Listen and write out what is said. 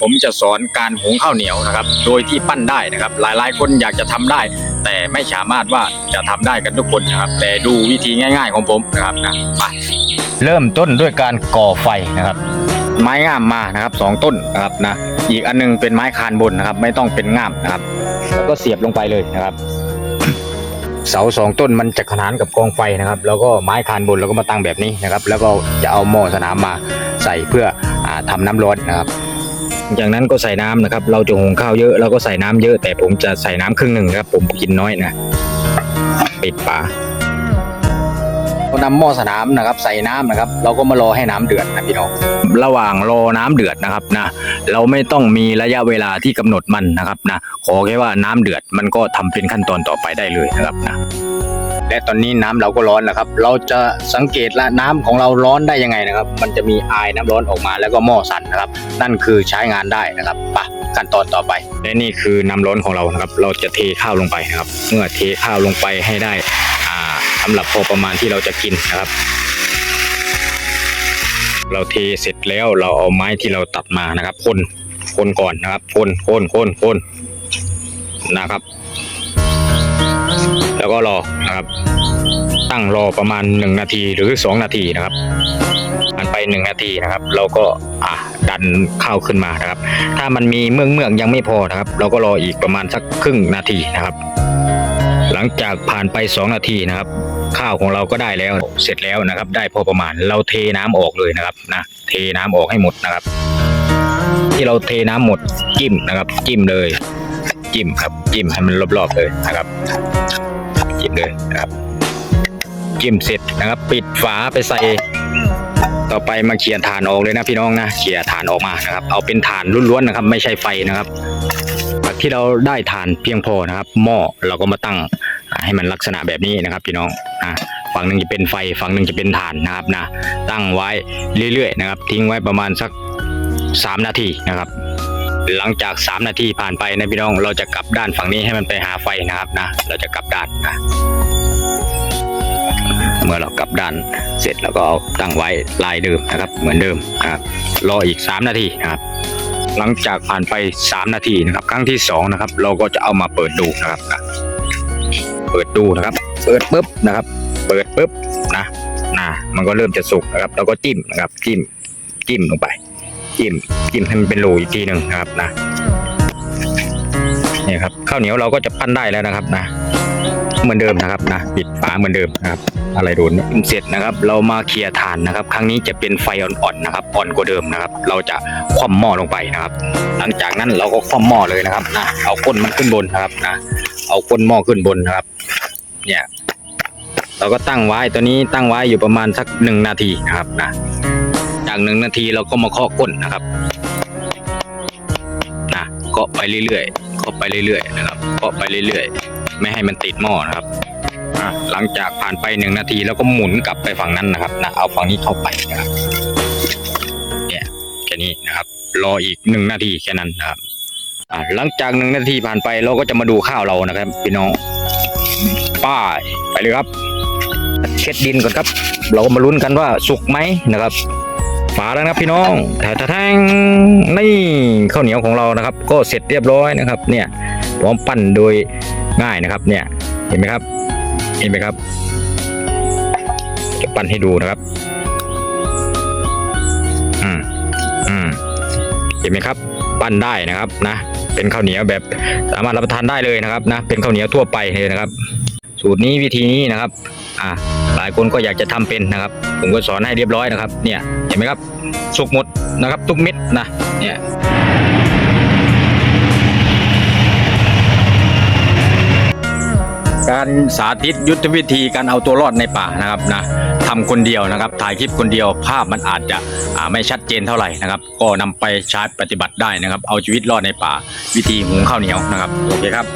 ผมจะสอนการหุงข้าวเหนียวนะครับ โดยที่ปั้นได้นะครับ หลายๆ คนอยากจะทำได้ แต่ไม่สามารถว่าจะทำได้กันทุกคนนะครับ แต่ดูวิธีง่าย ๆ ของผมนะครับนะไปเริ่มต้นด้วยการก่อไฟนะครับ ไม้งามมานะครับสองต้นนะครับนะอีกอันหนึงเป็นไม้คานบนนะครับ ไม่ต้องเป็นง่ามนะครับ แล้วก็เสียบลงไปเลยนะครับ เสาสองต้นมันจะขนานกับกองไฟนะครับ แล้วก็ไม้คานบนเราก็มาตั้งแบบนี้นะครับ แล้วก็จะเอาหม้อสนามมาใส่เพื่ออาทำน้ำร้อนนะครับ จากนั้นก็ใส่น้ำนะครับ เราจะหุงข้าวเยอะเราก็ใส่น้ำเยอะ แต่ผมจะใส่น้ำครึ่งหนึ่งนะครับ ผมกินน้อยนะปิดฝาเรานำหม้อสนามนะครับ ใส่น้ำนะครับ เราก็มารอให้น้ำเดือดนะพี่น้องระหว่างรอน้ำเดือดนะครับนะ เราไม่ต้องมีระยะเวลาที่กำหนดมันนะครับนะ ขอแค่ว่าน้ำเดือดมันก็ทำเป็นขั้นตอนต่อไปได้เลยนะครับนะ และตอนนี้น้ำเราก็ร้อนนะครับ เราจะสังเกตละน้ำของเราร้อนได้ยังไงนะครับ มันจะมีอายน้ำร้อนออกมาแล้วก็หม้อสั่นนะครับ นั่นคือใช้งานได้นะครับไปะขั้นตอนต่อไป และนี่คือน้ำร้อนของเรานะครับ เราจะเทข้าวลงไปนะครับ เมื่อเทข้าวลงไปให้ได้อ่าสำหรับพอประมาณที่เราจะกินนะครับ เราเทเสร็จแล้วเราเอาไม้ที่เราตัดมานะครับคนคนก่อนนะครับคนคนคนคนนะครับ แล้วก็รอนะครับ ตั้งรอประมาณ 1 นาทีหรือ 2 นาทีนะครับมันไป 1 นาทีนะครับ เราก็อะดันข้าวขึ้นมานะครับ ถ้ามันมีเมือกเมือกยังไม่พอนะครับ เราก็รออีกประมาณสักครึ่งนาทีนะครับ หลังจากผ่านไป 2 นาทีนะครับ ข้าวของเราก็ได้แล้วเสร็จแล้วนะครับ ได้พอประมาณเราเทน้ำออกเลยนะครับนะเทน้ำออกให้หมดนะครับ ที่เราเทน้ำหมดจิ้มนะครับ จิ้มเลยจิ้มครับจิ้มให้มันรอบๆเลยนะครับ จิ้มเลยนะครับจิ้มเสร็จนะครับ ปิดฝาไปใส่ ต่อไปมาเขี่ยถ่านออกเลยนะพี่น้องนะเขี่ยถ่านออกมานะครับ เอาเป็นถ่านล้วนๆนะครับ ไม่ใช่ไฟนะครับที่เราได้ถ่านเพียงพอนะครับ หม้อเราก็มาตั้งให้มันลักษณะแบบนี้นะครับ พี่น้องนะฝั่งหนึ่งจะเป็นไฟฝั่งหนึ่งจะเป็นถ่านนะครับนะตั้งไว้เรื่อยๆนะครับ ทิ้งไว้ประมาณสักสามนาทีนะครับ หลังจาก 3 นาทีผ่านไปนะพี่น้อง เราจะกลับด้านฝั่งนี้ให้มันไปหาไฟนะครับนะ เราจะกลับด้านนะเมื่อเรากลับด้านเสร็จแล้วก็เอาตั้งไว้ลายเดิมนะครับ เหมือนเดิมนะครับรออีก 3 นาทีนะครับ หลังจากผ่านไป 3 นาทีนะครับ ครั้งที่2นะครับเราก็จะเอามาเปิดดูนะครับ เปิดดูนะครับ เปิดปุ๊บนะครับ เปิดปุ๊บนะนะมันก็เริ่มจะสุกนะครับเราก็จิ้มนะครับจิ้มจิ้มลงไป จิ้มจิ้มให้มันเป็นรูอีกทีหนึ่งนะครับนะนี่ครับข้าวเหนียวเราก็จะปั้นได้แล้วนะครับนะ เหมือนเดิมนะครับนะ ปิดฝาเหมือนเดิมนะครับ อะไรโดนเนี่ยเสร็จนะครับ เรามาเคลียร์ฐานนะครับ ครั้งนี้จะเป็นไฟอ่อนๆนะครับอ่อนกว่าเดิมนะครับ เราจะคว่ำหม้อลงไปนะครับ หลังจากนั้นเราก็คว่ำหม้อเลยนะครับนะเอาก้นมันขึ้นบนนะครับนะ เอาก้นหม้อขึ้นบนนะครับ เนี่ย เราก็ตั้งไว้ตัวนี้ตั้งไว้อยู่ประมาณสักหนึ่งนาทีนะครับนะ จากหนึ่งนาทีเราก็มาเคาะก้นนะครับนะเคาะไปเรื่อยๆเคาะไปเรื่อยๆนะครับเคาะไปเรื่อยๆ ไม่ให้มันติดหม้อนะครับอะหลังจากผ่านไปหนึ่งนาทีแล้วก็หมุนกลับไปฝั่งนั้นนะครับนะเอาฝั่งนี้เข้าไปนะครับเนี่ยแค่นี้นะครับ รออีกหนึ่งนาทีแค่นั้นนะครับอะหลังจากหนึ่งนาทีผ่านไปเราก็จะมาดูข้าวเรานะครับ พี่น้องป้ายไปเลยครับ เช็ดดินก่อนครับ เราก็มาลุ้นกันว่าสุกไหมนะครับ ฝาแล้วนะครับพี่น้องแถแทงนี่ข้าวเหนียวของเรานะครับ ก็เสร็จเรียบร้อยนะครับ เนี่ยพร้อมปั้นโดยง่ายนะครับ เนี่ยเห็นไหมครับ เห็นไหมครับ จะปั้นให้ดูนะครับอืมอืมเห็นไหมครับ ปั้นได้นะครับนะเป็นข้าวเหนียวแบบสามารถรับประทานได้เลยนะครับนะเป็นข้าวเหนียวทั่วไปเลยนะครับ สูตรนี้วิธีนี้นะครับ อ่าหลายคนก็อยากจะทำเป็นนะครับ ผมก็สอนให้เรียบร้อยนะครับ เนี่ยเห็นไหมครับสุกหมดนะครับ ทุกเม็ดนะเนี่ยการสาธิตยุทธวิธีการเอาตัวรอดในป่านะครับนะทำคนเดียวนะครับ ถ่ายคลิปคนเดียวภาพมันอาจจะไม่ชัดเจนเท่าไหร่นะครับ ก็นำไปใช้ปฏิบัติได้นะครับ เอาชีวิตรอดในป่า วิธีหุงข้าวเหนียวนะครับโอเคครับ